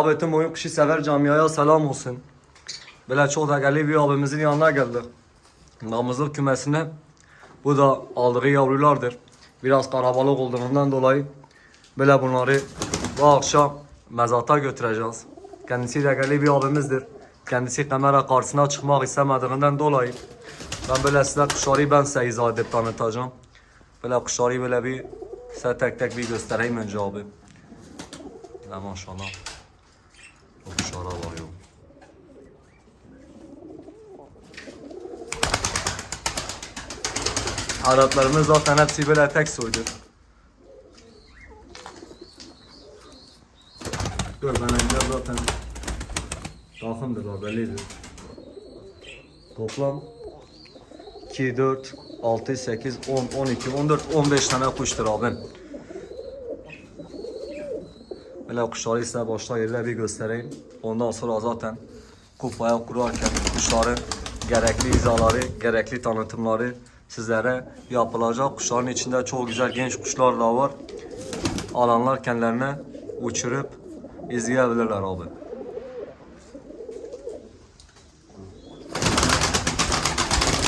Abi tüm oyun kuşu sever camiaya selam olsun. Böyle çok değerli bir abimizin yanına geldik. Damızlık kümesine. Bu da aldığı yavrulardır. Biraz karabalık olduğundan dolayı böyle bunları bu akşam mezata götüreceğiz. Kendisi değerli bir abimizdir. Kendisi kamera karşısına çıkmak istemediğinden dolayı ben böyle size kuşları ben size izah edip tanıtacağım. Böyle kuşları böyle bir size tek tek bir göstereyim önce abi. Ya maşallah. Bu kuşlara var yok. Aratlarımız zaten hepsi böyle tek soydur. Dur ben önce zaten takımdırlar bellidir. Toplam 2, 4, 6, 8, 10, 12, 14, 15 tane kuştur abim. Böyle kuşları size başta yerine bir göstereyim. Ondan sonra zaten kupaya kurarken kuşların gerekli izaları, gerekli tanıtımları sizlere yapılacak. Kuşların içinde çok güzel genç kuşlar da var. Alanlar kendilerine uçurup izleyebilirler abi.